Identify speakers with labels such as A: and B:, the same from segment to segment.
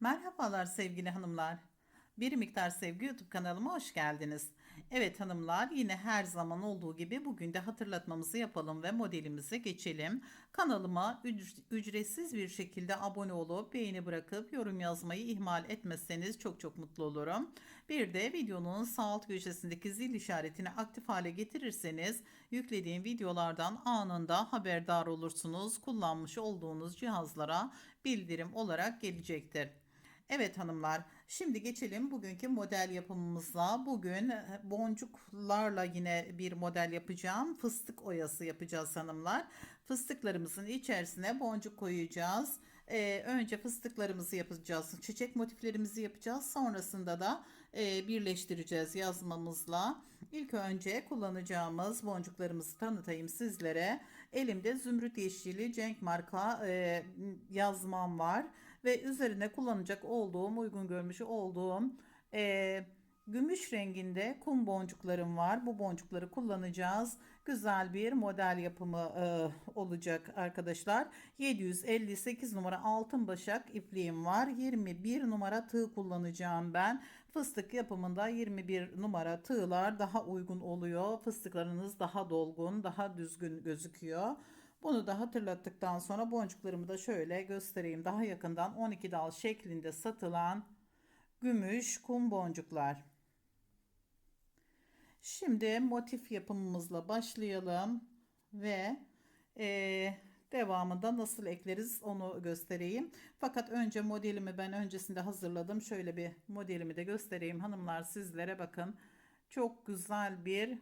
A: Merhabalar sevgili hanımlar. Bir Miktar Sevgi YouTube kanalıma hoş geldiniz. Evet hanımlar yine her zaman olduğu gibi bugün de hatırlatmamızı yapalım ve modelimize geçelim. Kanalıma üc- ücretsiz bir şekilde abone olup beğeni bırakıp yorum yazmayı ihmal etmezseniz çok çok mutlu olurum. Bir de videonun sağ alt köşesindeki zil işaretini aktif hale getirirseniz yüklediğim videolardan anında haberdar olursunuz. Kullanmış olduğunuz cihazlara bildirim olarak gelecektir. Evet hanımlar, şimdi geçelim bugünkü model yapımımıza. Bugün e, boncuklarla yine bir model yapacağım. Fıstık oyası yapacağız hanımlar. Fıstıklarımızın içerisine boncuk koyacağız. Ee, önce fıstıklarımızı yapacağız, çiçek motiflerimizi yapacağız. Sonrasında da e, birleştireceğiz yazmamızla. İlk önce kullanacağımız boncuklarımızı tanıtayım sizlere. Elimde zümrüt yeşili Cenk marka e, yazmam var ve üzerine kullanacak olduğum, uygun görmüş olduğum e, gümüş renginde kum boncuklarım var. Bu boncukları kullanacağız. Güzel bir model yapımı e, olacak arkadaşlar. 758 numara altın başak ipliğim var. 21 numara tığ kullanacağım ben. Fıstık yapımında 21 numara tığlar daha uygun oluyor. Fıstıklarınız daha dolgun, daha düzgün gözüküyor. Bunu da hatırlattıktan sonra boncuklarımı da şöyle göstereyim. Daha yakından 12 dal şeklinde satılan gümüş kum boncuklar. Şimdi motif yapımımızla başlayalım ve eee, devamında nasıl ekleriz onu göstereyim. Fakat önce modelimi ben öncesinde hazırladım. Şöyle bir modelimi de göstereyim hanımlar sizlere bakın. Çok güzel bir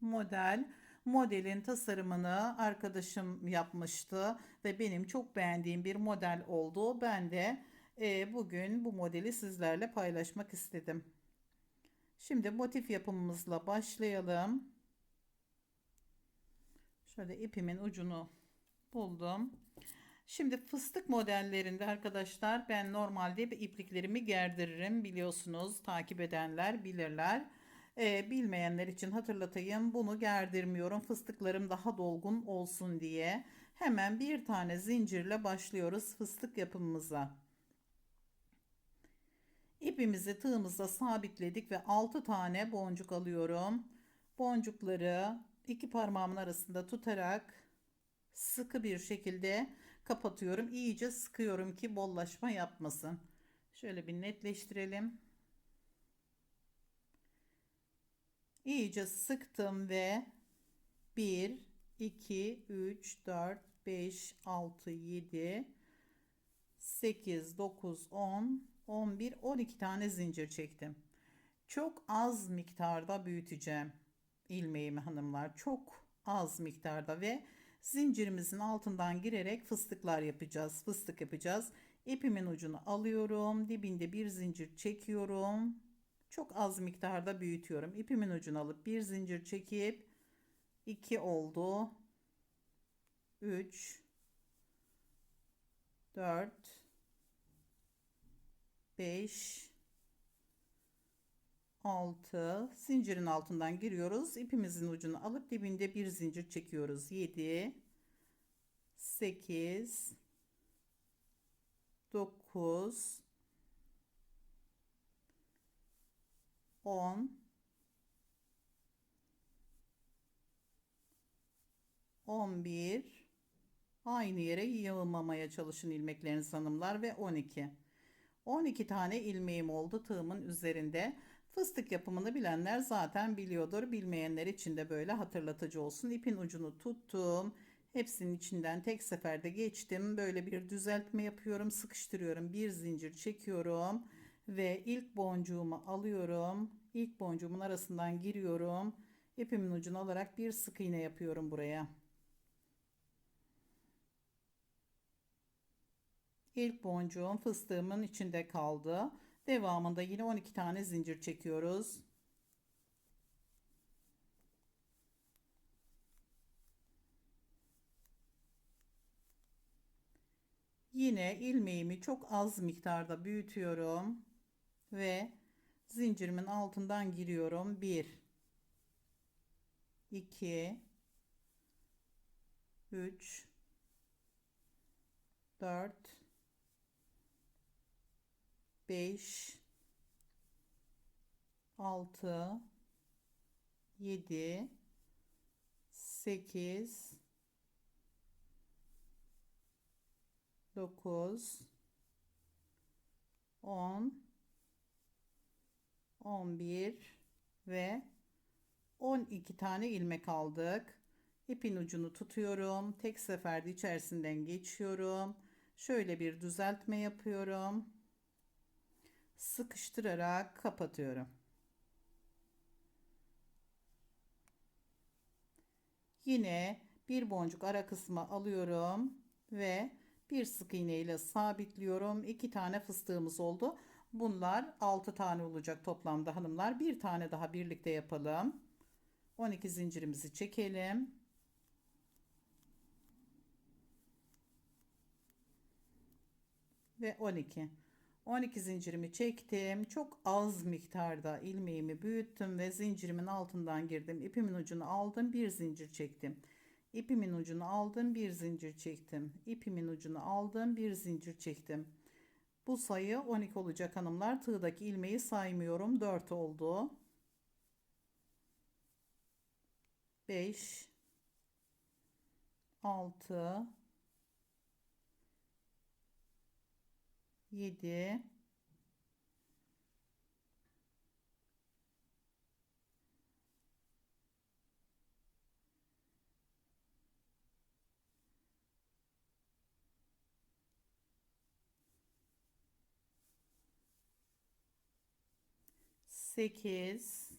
A: model. Modelin tasarımını arkadaşım yapmıştı ve benim çok beğendiğim bir model oldu. Ben de e, bugün bu modeli sizlerle paylaşmak istedim. Şimdi motif yapımımızla başlayalım. Şöyle ipimin ucunu buldum. Şimdi fıstık modellerinde arkadaşlar ben normalde ipliklerimi gerdiririm biliyorsunuz takip edenler bilirler. Ee, bilmeyenler için hatırlatayım bunu gerdirmiyorum fıstıklarım daha dolgun olsun diye. Hemen bir tane zincirle başlıyoruz fıstık yapımımıza. İpimizi tığımızda sabitledik ve 6 tane boncuk alıyorum. Boncukları iki parmağımın arasında tutarak sıkı bir şekilde kapatıyorum. İyice sıkıyorum ki bollaşma yapmasın. Şöyle bir netleştirelim. İyice sıktım ve 1, 2, 3, 4, 5, 6, 7, 8, 9, 10, 11, 12 tane zincir çektim. Çok az miktarda büyüteceğim ilmeğimi hanımlar. Çok az miktarda ve zincirimizin altından girerek fıstıklar yapacağız. Fıstık yapacağız. İpimin ucunu alıyorum. Dibinde bir zincir çekiyorum. Çok az miktarda büyütüyorum. İpimin ucunu alıp bir zincir çekip 2 oldu. 3 4 5 6 zincirin altından giriyoruz. İpimizin ucunu alıp dibinde bir zincir çekiyoruz. 7 8 9 10 11 aynı yere yığılmamaya çalışın ilmekleriniz hanımlar ve 12 12 tane ilmeğim oldu tığımın üzerinde. Fıstık yapımını bilenler zaten biliyordur. Bilmeyenler için de böyle hatırlatıcı olsun. İpin ucunu tuttum. Hepsinin içinden tek seferde geçtim. Böyle bir düzeltme yapıyorum sıkıştırıyorum bir zincir çekiyorum ve ilk boncuğumu alıyorum. İlk boncuğumun arasından giriyorum. İpimin ucunu alarak bir sık iğne yapıyorum buraya. İlk boncuğum fıstığımın içinde kaldı. Devamında yine 12 tane zincir çekiyoruz. Yine ilmeğimi çok az miktarda büyütüyorum ve zincirimin altından giriyorum. 1 2 3 4 5 6 7 8 9 10 11 ve 12 tane ilmek aldık. İpin ucunu tutuyorum. Tek seferde içerisinden geçiyorum. Şöyle bir düzeltme yapıyorum. Sıkıştırarak kapatıyorum. Yine bir boncuk ara kısmı alıyorum ve bir sık iğne ile sabitliyorum. İki tane fıstığımız oldu. Bunlar 6 tane olacak toplamda hanımlar. Bir tane daha birlikte yapalım. 12 zincirimizi çekelim. Ve 12. 12 zincirimi çektim. Çok az miktarda ilmeğimi büyüttüm ve zincirimin altından girdim. İpimin ucunu aldım, bir zincir çektim. İpimin ucunu aldım, bir zincir çektim. İpimin ucunu aldım, bir zincir çektim. Bu sayı 12 olacak hanımlar. Tığdaki ilmeği saymıyorum. 4 oldu. 5 6 7 8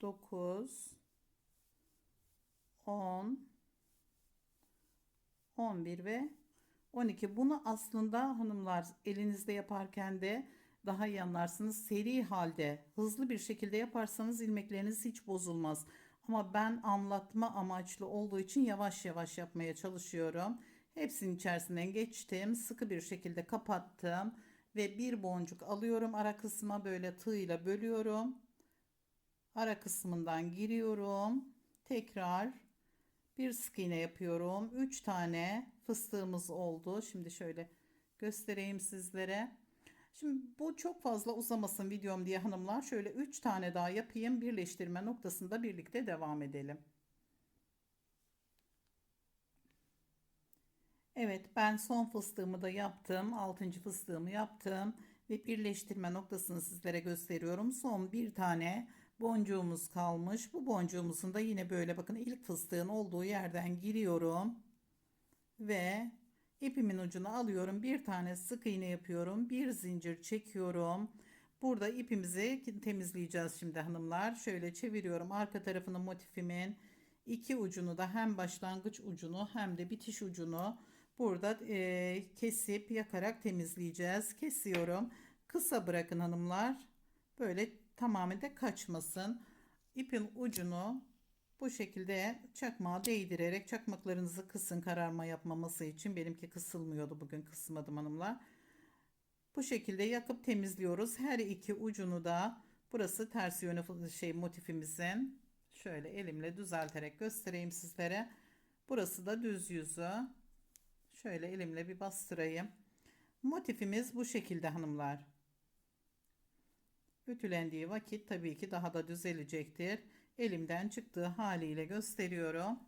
A: 9 10 11 ve 12 bunu aslında hanımlar elinizde yaparken de daha iyi anlarsınız. Seri halde hızlı bir şekilde yaparsanız ilmekleriniz hiç bozulmaz. Ama ben anlatma amaçlı olduğu için yavaş yavaş yapmaya çalışıyorum. Hepsinin içerisinden geçtim sıkı bir şekilde kapattım ve bir boncuk alıyorum ara kısma böyle tığ ile bölüyorum. Ara kısmından giriyorum. Tekrar bir sık iğne yapıyorum. 3 tane fıstığımız oldu. Şimdi şöyle göstereyim sizlere. Şimdi bu çok fazla uzamasın videom diye hanımlar. Şöyle 3 tane daha yapayım. Birleştirme noktasında birlikte devam edelim Evet ben son fıstığımı da yaptım. Altıncı fıstığımı yaptım. Ve birleştirme noktasını sizlere gösteriyorum. Son bir tane boncuğumuz kalmış. Bu boncuğumuzun da yine böyle bakın ilk fıstığın olduğu yerden giriyorum. Ve ipimin ucunu alıyorum. Bir tane sık iğne yapıyorum. Bir zincir çekiyorum. Burada ipimizi temizleyeceğiz şimdi hanımlar. Şöyle çeviriyorum arka tarafını motifimin iki ucunu da hem başlangıç ucunu hem de bitiş ucunu Burada e, kesip yakarak temizleyeceğiz. Kesiyorum. Kısa bırakın hanımlar. Böyle tamamen de kaçmasın. İpin ucunu bu şekilde çakmağa değdirerek çakmaklarınızı kısın kararma yapmaması için. Benimki kısılmıyordu bugün kısmadım hanımlar. Bu şekilde yakıp temizliyoruz. Her iki ucunu da burası ters yönü şey motifimizin. Şöyle elimle düzelterek göstereyim sizlere. Burası da düz yüzü. Şöyle elimle bir bastırayım. Motifimiz bu şekilde hanımlar. Ütülendiği vakit tabii ki daha da düzelecektir. Elimden çıktığı haliyle gösteriyorum.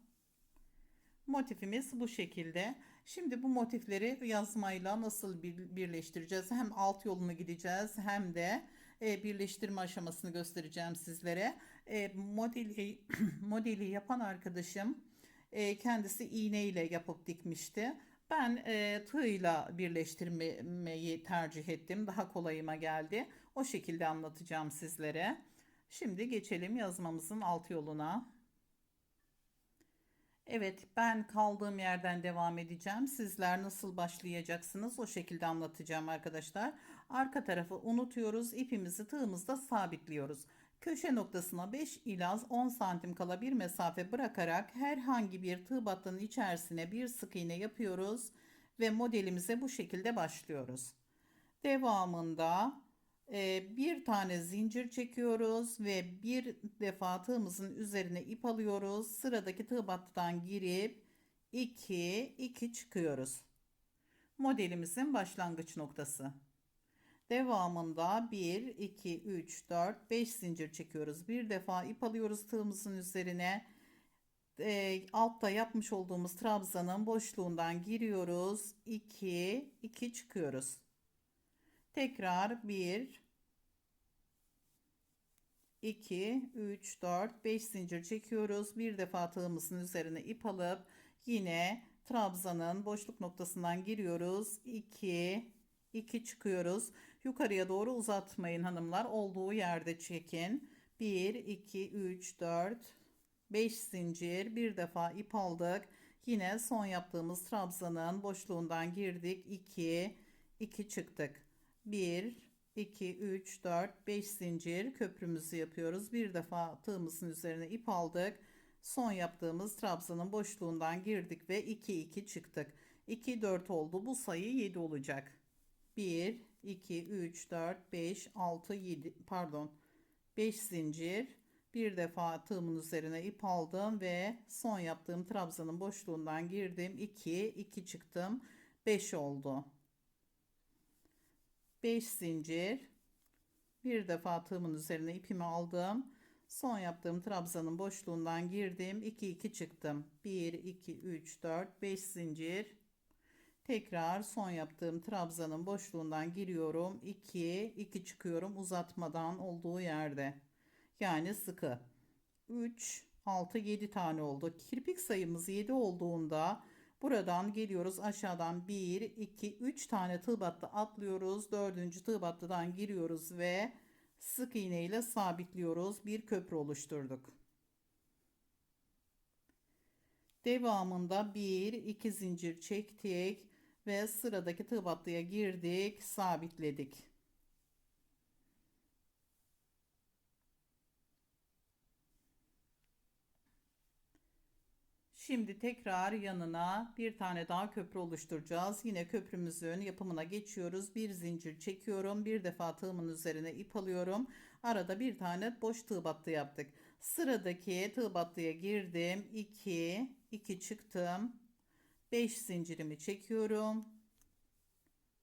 A: Motifimiz bu şekilde. Şimdi bu motifleri yazmayla nasıl birleştireceğiz? Hem alt yolunu gideceğiz hem de e, birleştirme aşamasını göstereceğim sizlere. E, modeli, modeli yapan arkadaşım e, kendisi iğne ile yapıp dikmişti. Ben e, tığla birleştirmeyi tercih ettim. Daha kolayıma geldi. O şekilde anlatacağım sizlere. Şimdi geçelim yazmamızın alt yoluna. Evet ben kaldığım yerden devam edeceğim. Sizler nasıl başlayacaksınız o şekilde anlatacağım arkadaşlar. Arka tarafı unutuyoruz. İpimizi tığımızda sabitliyoruz. Köşe noktasına 5 ila 10 santim kala bir mesafe bırakarak herhangi bir tığ battının içerisine bir sık iğne yapıyoruz ve modelimize bu şekilde başlıyoruz. Devamında e, bir tane zincir çekiyoruz ve bir defa tığımızın üzerine ip alıyoruz. Sıradaki tığ battıdan girip 2 2 çıkıyoruz. modelimizin başlangıç noktası. Devamında 1, 2, 3, 4, 5 zincir çekiyoruz. Bir defa ip alıyoruz tığımızın üzerine. E, altta yapmış olduğumuz trabzanın boşluğundan giriyoruz. 2, 2 çıkıyoruz. Tekrar 1, 2, 3, 4, 5 zincir çekiyoruz. Bir defa tığımızın üzerine ip alıp yine trabzanın boşluk noktasından giriyoruz. 2, 2 çıkıyoruz. Yukarıya doğru uzatmayın hanımlar. Olduğu yerde çekin. 1, 2, 3, 4, 5 zincir. Bir defa ip aldık. Yine son yaptığımız trabzanın boşluğundan girdik. 2, 2 çıktık. 1, 2, 3, 4, 5 zincir köprümüzü yapıyoruz. Bir defa tığımızın üzerine ip aldık. Son yaptığımız trabzanın boşluğundan girdik ve 2, 2 çıktık. 2, 4 oldu. Bu sayı 7 olacak. 1, 2, 3, 4, 5, 6, 7 pardon 5 zincir. Bir defa tığımın üzerine ip aldım ve son yaptığım trabzanın boşluğundan girdim. 2, 2 çıktım. 5 oldu. 5 zincir. Bir defa tığımın üzerine ipimi aldım. Son yaptığım trabzanın boşluğundan girdim. 2 2 çıktım. 1 2 3 4 5 zincir. Tekrar son yaptığım trabzanın boşluğundan giriyorum. 2 2 çıkıyorum uzatmadan olduğu yerde. Yani sıkı. 3 6 7 tane oldu. Kirpik sayımız 7 olduğunda buradan geliyoruz aşağıdan 1 2 3 tane tığ battı atlıyoruz. 4. tığ battıdan giriyoruz ve sık iğne ile sabitliyoruz. Bir köprü oluşturduk. Devamında 1 2 zincir çektik ve sıradaki tığ battıya girdik, sabitledik. Şimdi tekrar yanına bir tane daha köprü oluşturacağız. Yine köprümüzün yapımına geçiyoruz. Bir zincir çekiyorum. Bir defa tığımın üzerine ip alıyorum. Arada bir tane boş tığ battı yaptık. Sıradaki tığ battıya girdim. 2, 2 çıktım. 5 zincirimi çekiyorum.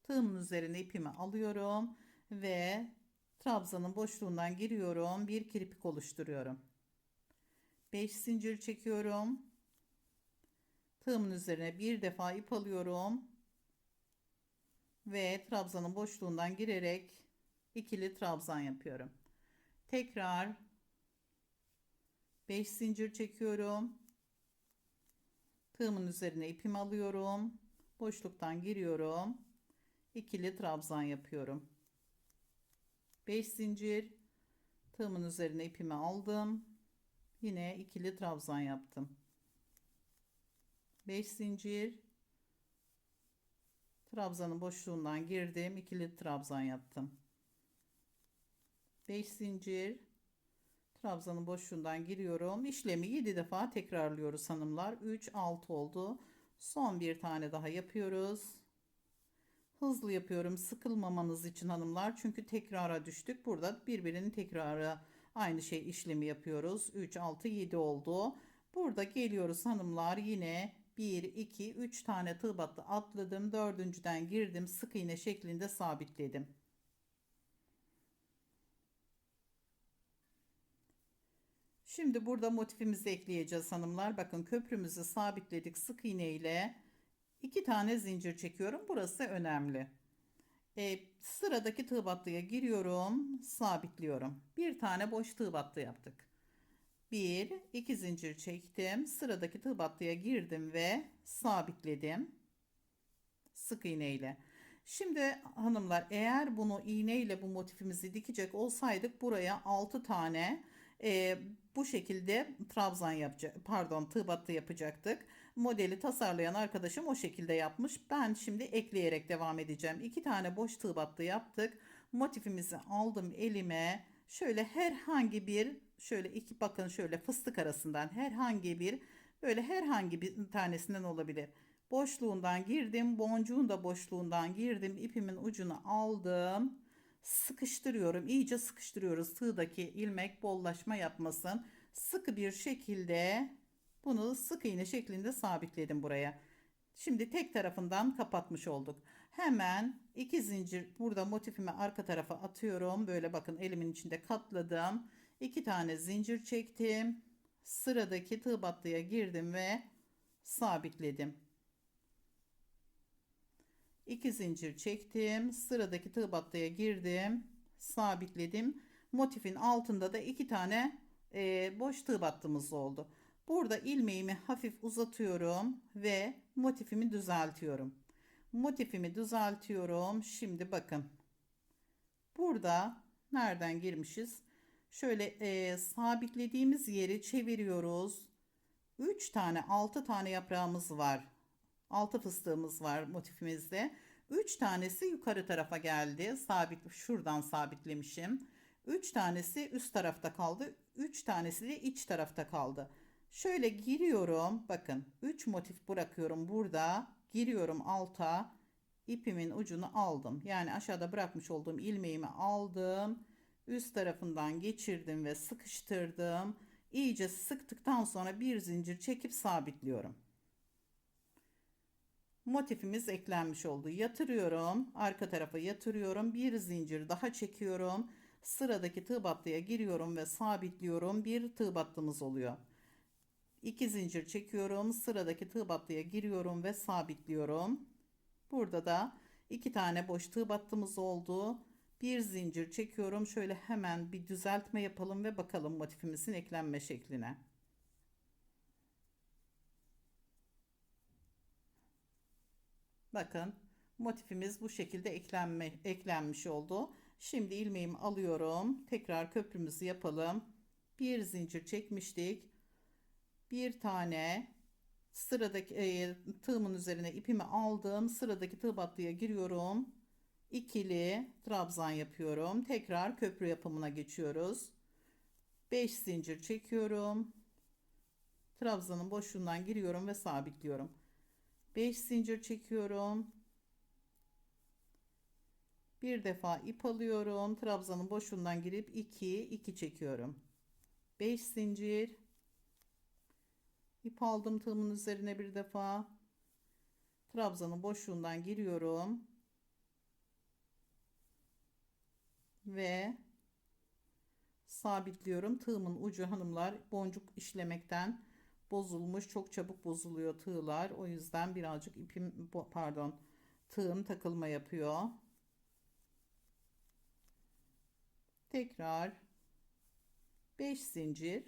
A: Tığımın üzerine ipimi alıyorum ve trabzanın boşluğundan giriyorum. Bir kirpik oluşturuyorum. 5 zincir çekiyorum. Tığımın üzerine bir defa ip alıyorum. Ve trabzanın boşluğundan girerek ikili trabzan yapıyorum. Tekrar 5 zincir çekiyorum. Tığımın üzerine ipimi alıyorum. Boşluktan giriyorum. ikili trabzan yapıyorum. 5 zincir. Tığımın üzerine ipimi aldım. Yine ikili trabzan yaptım. 5 zincir. Trabzanın boşluğundan girdim. ikili trabzan yaptım. 5 zincir. Trabzanın boşluğundan giriyorum. İşlemi 7 defa tekrarlıyoruz hanımlar. 3 6 oldu. Son bir tane daha yapıyoruz. Hızlı yapıyorum sıkılmamanız için hanımlar. Çünkü tekrara düştük. Burada birbirinin tekrarı aynı şey işlemi yapıyoruz. 3 6 7 oldu. Burada geliyoruz hanımlar yine 1 2 3 tane tığ battı atladım. Dördüncüden girdim. Sık iğne şeklinde sabitledim. Şimdi burada motifimizi ekleyeceğiz hanımlar. Bakın köprümüzü sabitledik sık iğne ile. iki tane zincir çekiyorum. Burası önemli. E, sıradaki tığ battıya giriyorum. Sabitliyorum. Bir tane boş tığ battı yaptık. Bir, iki zincir çektim. Sıradaki tığ battıya girdim ve sabitledim. Sık iğne ile. Şimdi hanımlar eğer bunu iğne ile bu motifimizi dikecek olsaydık buraya 6 tane e, bu şekilde trabzan yapacak pardon tığ yapacaktık. Modeli tasarlayan arkadaşım o şekilde yapmış. Ben şimdi ekleyerek devam edeceğim. İki tane boş tığ yaptık. Motifimizi aldım elime. Şöyle herhangi bir şöyle iki bakın şöyle fıstık arasından herhangi bir böyle herhangi bir tanesinden olabilir. Boşluğundan girdim. Boncuğun da boşluğundan girdim. ipimin ucunu aldım sıkıştırıyorum. İyice sıkıştırıyoruz. Tığdaki ilmek bollaşma yapmasın. Sıkı bir şekilde bunu sık iğne şeklinde sabitledim buraya. Şimdi tek tarafından kapatmış olduk. Hemen iki zincir burada motifimi arka tarafa atıyorum. Böyle bakın elimin içinde katladım. İki tane zincir çektim. Sıradaki tığ battıya girdim ve sabitledim. İki zincir çektim. Sıradaki tığ battıya girdim. Sabitledim. Motifin altında da iki tane e, boş tığ battığımız oldu. Burada ilmeğimi hafif uzatıyorum ve motifimi düzeltiyorum. Motifimi düzeltiyorum. Şimdi bakın. Burada nereden girmişiz? Şöyle e, sabitlediğimiz yeri çeviriyoruz. 3 tane 6 tane yaprağımız var. 6 fıstığımız var motifimizde. 3 tanesi yukarı tarafa geldi. Sabit şuradan sabitlemişim. 3 tanesi üst tarafta kaldı. 3 tanesi de iç tarafta kaldı. Şöyle giriyorum. Bakın 3 motif bırakıyorum burada. Giriyorum alta. ipimin ucunu aldım. Yani aşağıda bırakmış olduğum ilmeğimi aldım. Üst tarafından geçirdim ve sıkıştırdım. İyice sıktıktan sonra bir zincir çekip sabitliyorum. Motifimiz eklenmiş oldu. Yatırıyorum. Arka tarafa yatırıyorum. Bir zincir daha çekiyorum. Sıradaki tığ battıya giriyorum ve sabitliyorum. Bir tığ battımız oluyor. 2 zincir çekiyorum. Sıradaki tığ battıya giriyorum ve sabitliyorum. Burada da iki tane boş tığ battımız oldu. Bir zincir çekiyorum. Şöyle hemen bir düzeltme yapalım ve bakalım motifimizin eklenme şekline. Bakın motifimiz bu şekilde eklenme, eklenmiş oldu. Şimdi ilmeğimi alıyorum. Tekrar köprümüzü yapalım. Bir zincir çekmiştik bir tane sıradaki e, tığımın üzerine ipimi aldım. Sıradaki tığ battıya giriyorum. İkili trabzan yapıyorum. Tekrar köprü yapımına geçiyoruz. 5 zincir çekiyorum. Trabzanın boşluğundan giriyorum ve sabitliyorum. 5 zincir çekiyorum. Bir defa ip alıyorum. Trabzanın boşluğundan girip 2 2 çekiyorum. 5 zincir İp aldım tığımın üzerine bir defa. Trabzanın boşluğundan giriyorum. Ve sabitliyorum. Tığımın ucu hanımlar boncuk işlemekten bozulmuş. Çok çabuk bozuluyor tığlar. O yüzden birazcık ipim pardon tığım takılma yapıyor. Tekrar 5 zincir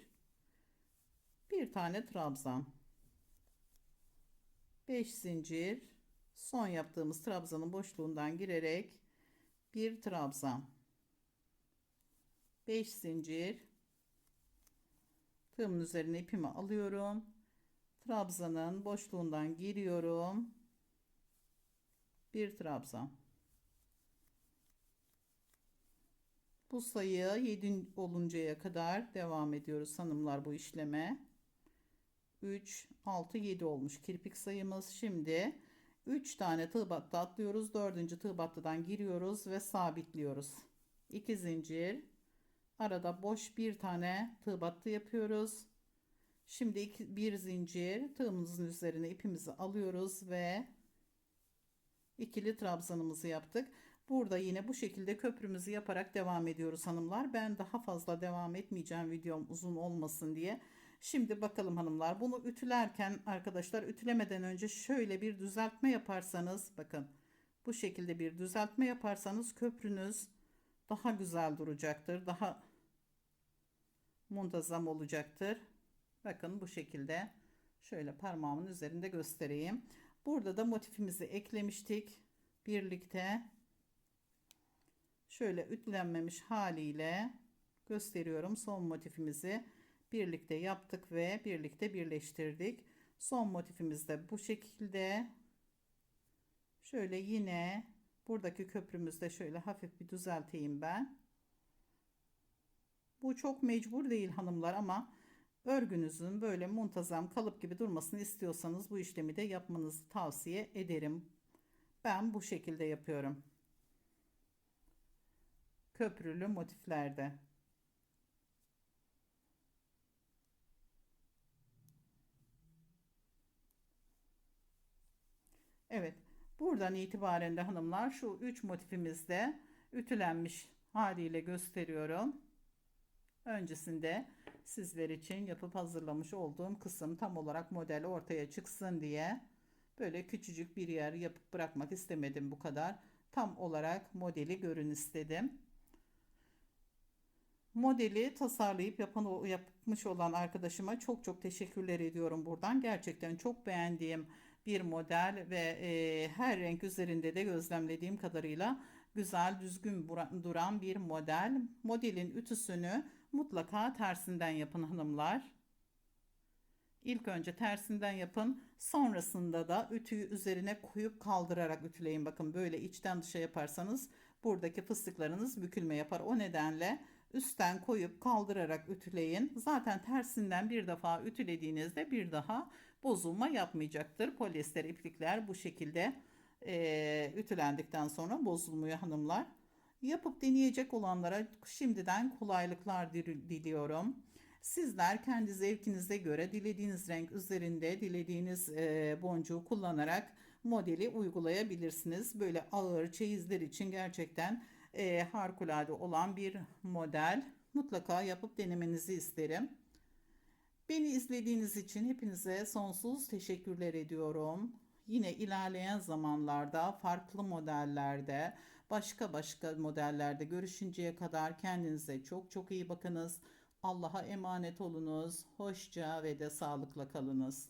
A: bir tane trabzan 5 zincir son yaptığımız trabzanın boşluğundan girerek bir trabzan 5 zincir tığımın üzerine ipimi alıyorum trabzanın boşluğundan giriyorum bir trabzan bu sayı 7 oluncaya kadar devam ediyoruz hanımlar bu işleme 3, 6, 7 olmuş kirpik sayımız. Şimdi 3 tane tığ battı atlıyoruz. 4. tığ battıdan giriyoruz ve sabitliyoruz. 2 zincir. Arada boş bir tane tığ battı yapıyoruz. Şimdi iki, bir zincir tığımızın üzerine ipimizi alıyoruz ve ikili trabzanımızı yaptık. Burada yine bu şekilde köprümüzü yaparak devam ediyoruz hanımlar. Ben daha fazla devam etmeyeceğim videom uzun olmasın diye. Şimdi bakalım hanımlar bunu ütülerken arkadaşlar ütülemeden önce şöyle bir düzeltme yaparsanız bakın bu şekilde bir düzeltme yaparsanız köprünüz daha güzel duracaktır. Daha muntazam olacaktır. Bakın bu şekilde şöyle parmağımın üzerinde göstereyim. Burada da motifimizi eklemiştik. Birlikte şöyle ütülenmemiş haliyle gösteriyorum son motifimizi birlikte yaptık ve birlikte birleştirdik. Son motifimiz de bu şekilde. Şöyle yine buradaki köprümüzde şöyle hafif bir düzelteyim ben. Bu çok mecbur değil hanımlar ama örgünüzün böyle muntazam kalıp gibi durmasını istiyorsanız bu işlemi de yapmanızı tavsiye ederim. Ben bu şekilde yapıyorum. Köprülü motiflerde. Evet. Buradan itibaren de hanımlar şu 3 motifimizde ütülenmiş haliyle gösteriyorum. Öncesinde sizler için yapıp hazırlamış olduğum kısım tam olarak model ortaya çıksın diye böyle küçücük bir yer yapıp bırakmak istemedim bu kadar. Tam olarak modeli görün istedim. Modeli tasarlayıp yapan yapmış olan arkadaşıma çok çok teşekkürler ediyorum buradan. Gerçekten çok beğendiğim bir model ve e, her renk üzerinde de gözlemlediğim kadarıyla güzel, düzgün duran bir model. Modelin ütüsünü mutlaka tersinden yapın hanımlar. İlk önce tersinden yapın. Sonrasında da ütüyü üzerine koyup kaldırarak ütüleyin. Bakın böyle içten dışa yaparsanız buradaki fıstıklarınız bükülme yapar. O nedenle üstten koyup kaldırarak ütüleyin. Zaten tersinden bir defa ütülediğinizde bir daha bozulma yapmayacaktır. Polyester iplikler bu şekilde eee, ütülendikten sonra bozulmuyor hanımlar. Yapıp deneyecek olanlara şimdiden kolaylıklar dil- diliyorum. Sizler kendi zevkinize göre dilediğiniz renk üzerinde dilediğiniz eee, boncuğu kullanarak modeli uygulayabilirsiniz. Böyle ağır çeyizler için gerçekten eee, harikulade olan bir model. Mutlaka yapıp denemenizi isterim. Beni izlediğiniz için hepinize sonsuz teşekkürler ediyorum. Yine ilerleyen zamanlarda farklı modellerde, başka başka modellerde görüşünceye kadar kendinize çok çok iyi bakınız. Allah'a emanet olunuz. Hoşça ve de sağlıkla kalınız.